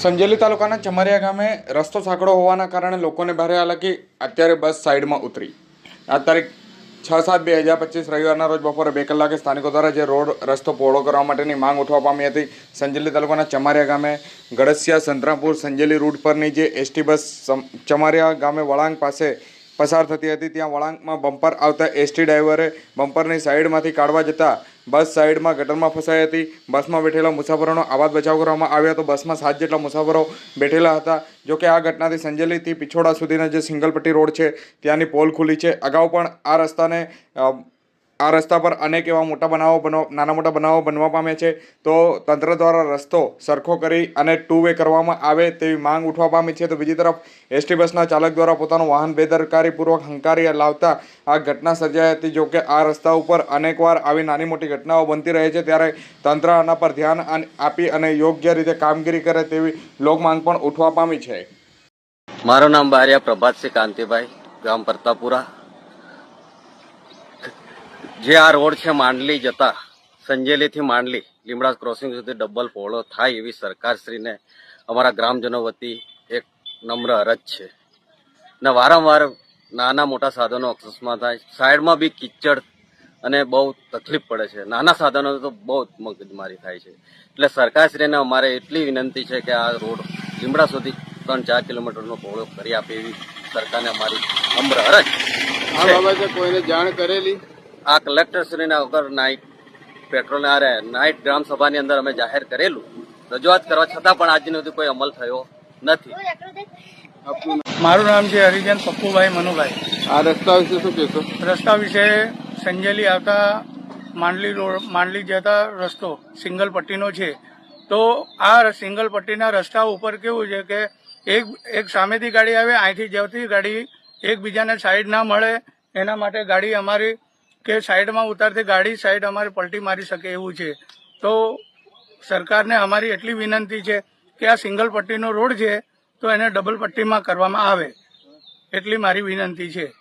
સંજેલી તાલુકાના ચમરિયા ગામે રસ્તો સાંકડો હોવાના કારણે લોકોને ભારે હાલાકી. અત્યારે બસ સાઈડમાં ઉતરી. આ તારીખ છ સાત બે હજાર પચીસ રવિવારના રોજ બપોરે બે કલાકે સ્થાનિકો દ્વારા જે રોડ રસ્તો પહોળો કરવા માટેની માંગ ઉઠવા પામી હતી, સંજેલી તાલુકાના ચમારિયા ગામે ગળસિયા સંતરાપુર સંજેલી રૂટ પરની જે એસટી બસ ચમારિયા ગામે વળાંક પાસે પસાર થતી હતી, ત્યાં વળાંકમાં બમ્પર આવતા એસટી ડ્રાઈવરે બમ્પરની સાઈડમાંથી કાઢવા જતાં બસ સાઈડમાં ગટરમાં ફસાઈ હતી. બસમાં બેઠેલા મુસાફરોનો આવાજ બચાવ કરવામાં આવ્યો હતો. બસમાં સાત જેટલા મુસાફરો બેઠેલા હતા. જો કે આ ઘટનાથી સંજેલીથી પિછોડા સુધીના જે સિંગલ પટ્ટી રોડ છે, ત્યાંની પોલ ખુલી છે. અગાઉ પણ આ રસ્તાને આ રસ્તા પર અનેક એવા મોટા બનાવો બનવા નાના મોટા બનાવો બનવા પામે છે. તો તંત્ર દ્વારા રસ્તો સરખો કરી અને ટુ વે કરવામાં આવે તેવી માંગ ઉઠવા પામી છે. તો બીજી તરફ, એસટી બસના ચાલક દ્વારા પોતાનું વાહન બેદરકારીપૂર્વક હંકારી લાવતા આ ઘટના સર્જાઈ હતી. જો કે આ રસ્તા ઉપર અનેકવાર આવી નાની મોટી ઘટનાઓ બનતી રહે છે, ત્યારે તંત્ર આના પર ધ્યાન આપી અને યોગ્ય રીતે કામગીરી કરે તેવી લોક માંગ પણ ઉઠવા પામી છે. મારું નામ બારિયા પ્રભાતસિંહ કાંતિભાઈ, ગામ પ્રતાપુરા. જે આ રોડ છે માંડલી જતા, સંજેલીથી માંડલી લીમડા ક્રોસિંગ સુધી ડબલ પહોળો થાય એવી સરકારશ્રીને અમારા ગ્રામજનો વતી એક નમ્ર અરજ છે. ને વારંવાર નાના મોટા સાધનો અકસ્માત થાય, સાઈડમાં બી કિચડ અને બહુ તકલીફ પડે છે. નાના સાધનો તો બહુ મગજમારી થાય છે. એટલે સરકારશ્રીને અમારે એટલી વિનંતી છે કે આ રોડ લીમડા સુધી ત્રણ ચાર કિલોમીટરનો પહોળો કરી આપે એવી સરકારને અમારી નમ્ર અરજ આ બાબતે કોઈને જાણ કરેલી? આ કલેક્ટરશ્રીના વગર નાઇટ પેટ્રોલ અરે નાઇટ ગ્રામ સભાની અંદર અમે જાહેર કરેલું. રજૂઆત કરવા છતાં પણ આજ સુધી કોઈ અમલ થયો નથી. મારું નામ છે હરિજન પપ્પુભાઈ મનુભાઈ. આ રસ્તા વિશે શું કહેશો? રસ્તા વિશે સંજેલી આવતા માંડલી રોડ માંડલી જતા રસ્તો સિંગલ પટ્ટીનો છે. તો આ સિંગલ પટ્ટીના રસ્તા ઉપર કેવું છે કે એક એક સામેથી ગાડી આવે અહીંથી જતી ગાડી એકબીજાને સાઈડ ના મળે. એના માટે ગાડી અમારી કે સાઈડમાં ઉતારતી ગાડી સાઈડ અમારે પલટી મારી શકે એવું છે. તો સરકારને અમારી એટલી વિનંતી છે કે આ સિંગલ પટ્ટીનો રોડ છે, તો એને ડબલ પટ્ટીમાં કરવામાં આવે. એટલી મારી વિનંતી છે.